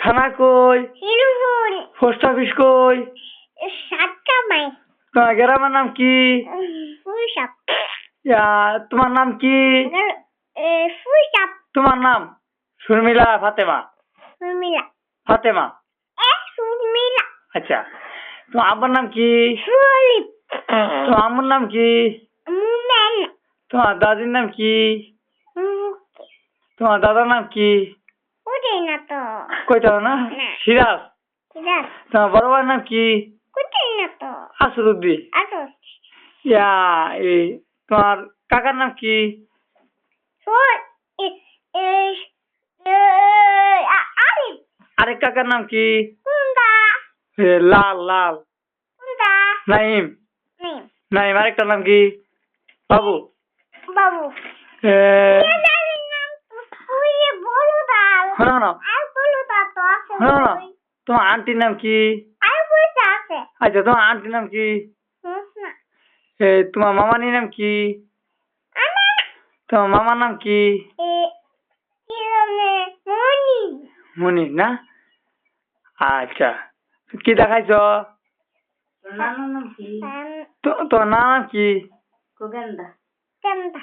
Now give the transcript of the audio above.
থানা কই? শিলুপুর post office কই? সাতটা মাই তোমার গ্রামের নাম কি? ফুলসাপ তোমার নাম কি? ফুলসাপ তোমার নাম? শর্মিলা ফাতেমা। উর্মিলা ফাতেমা। এ সুর্মিলা। আচ্ছা তোমার আব্বার নাম কি? সুলিপ তোমার আম্মুর নাম কি? মুমেন। তোমার দাদির নাম কি? তোমার দাদার নাম কি? কোথায় না তো কইতে হবে না? না। সিরাজ। তোমার বড় ভাইয়ের নাম কি? কোথায় না তো আসরুদ্দি ইয়া তোমার কাকার নাম কি? আরেক কাকার নাম কি? লাল লাল। নাইম। নেই নাইম আরেকটার নাম কি? বাবু। বাবু এ, দাদির নাম তো ওই যে বড় ডাল শোনো না শোনো না তোমার আন্টির নাম কি? আচ্ছা তোমার আন্টির নাম কি? তোমার মামানির নাম কি? তোমার মামার নাম কি? মনি না? আচ্ছা। কি দেখাইছ? নাম কি? তো- নাম কি? কেন্দা